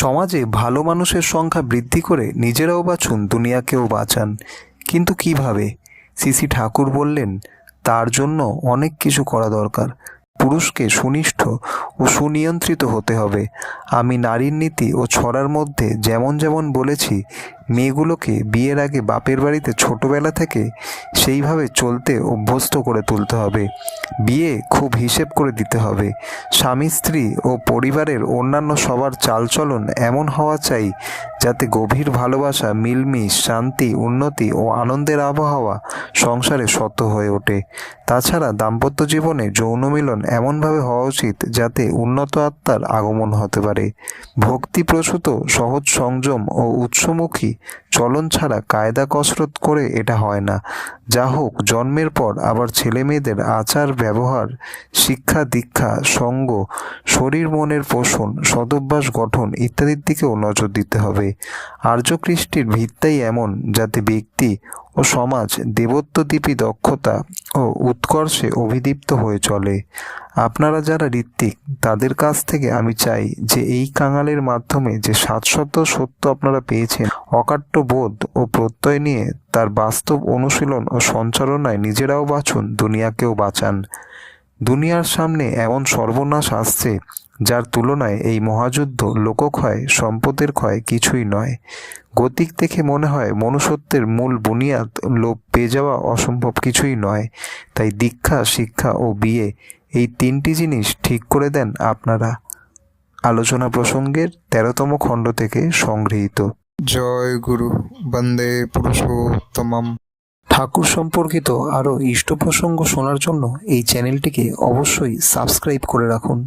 সমাজে ভালো মানুষের সংখ্যা বৃদ্ধি করে নিজেরাও বাঁচুন, দুনিয়াকেও বাঁচান। কিন্তু কীভাবে? সিসি ঠাকুর বললেন, তার জন্য অনেক কিছু করা দরকার। পুরুষকে সুনিষ্ঠ ও সুনিয়ন্ত্রিত হতে হবে। আমি নারীর নীতি ও ছড়ার মধ্যে যেমন যেমন বলেছি মেয়েগুলোকে বিয়ের আগে বাপের বাড়িতে ছোটবেলা থেকে সেইভাবে চলতে অভ্যস্ত করে তুলতে হবে। বিয়ে খুব হিসেব করে দিতে হবে। স্বামী, স্ত্রী ও পরিবারের অন্যান্য সবার চালচলন এমন হওয়া চাই যাতে গভীর ভালোবাসা, মিলমিশ, শান্তি, উন্নতি ও আনন্দের আবহাওয়া সংসারে শত হয়ে ওঠে। তাছাড়া দাম্পত্য জীবনে যৌন মিলন এমনভাবে হওয়া উচিত যাতে উন্নত আত্মার আগমন হতে পারে। ভক্তিপ্রসূত, সহজ সংযম ও উৎসমুখী চলন ছাড়া কায়দা কসরত করে এটা হয় না। যা হোক, জন্মের পর আবার ছেলে মেয়েদের আচার, ব্যবহার, শিক্ষা, দীক্ষা, সঙ্গ, শরীর, মনের পোষণ, সদভ্যাস, গঠন ইত্যাদির দিকেও নজর দিতে হবে। আর্যকৃষ্টির ভিত্তাই এমন যাতে ব্যক্তি ও সমাজ দেবত্বদীপী দক্ষতা ও উৎকর্ষে অভিদীপ্ত হয়ে চলে। আপনারা যারা ঋত্বিক, তাদের কাছ থেকে আমি চাই যে এই কাঙালের মাধ্যমে যে শাশ্বত সত্য আপনারা পেয়েছেন, অকাট্য বোধ ও প্রত্যয় নিয়ে তার বাস্তব অনুশীলন ও সঞ্চালনায় নিজেরাও বাঁচুন, দুনিয়াকেও বাঁচান। দুনিয়ার সামনে এমন সর্বনাশ আসছে যার তুলনায় এই মহাযুদ্ধ লোকক্ষয় সম্পদের ক্ষয় কিছুই নয়। গতিক দেখে মনে হয় মনুষ্যত্বের মূল বুনিয়াদ লোপ পেয়ে যাওয়া অসম্ভব কিছুই নয়। তাই দীক্ষা শিক্ষা ও বিয়ে এই তিনটি জিনিস ঠিক করে দেন আপনারা। আলোচনা প্রসঙ্গের তেরোতম খণ্ড থেকে সংগৃহীত। জয় গুরু বন্দে পুরুষোত্তমম। ঠাকুর সম্পর্কিত আরও ইষ্ট প্রসঙ্গ শোনার জন্য এই চ্যানেলটিকে অবশ্যই সাবস্ক্রাইব করে রাখুন।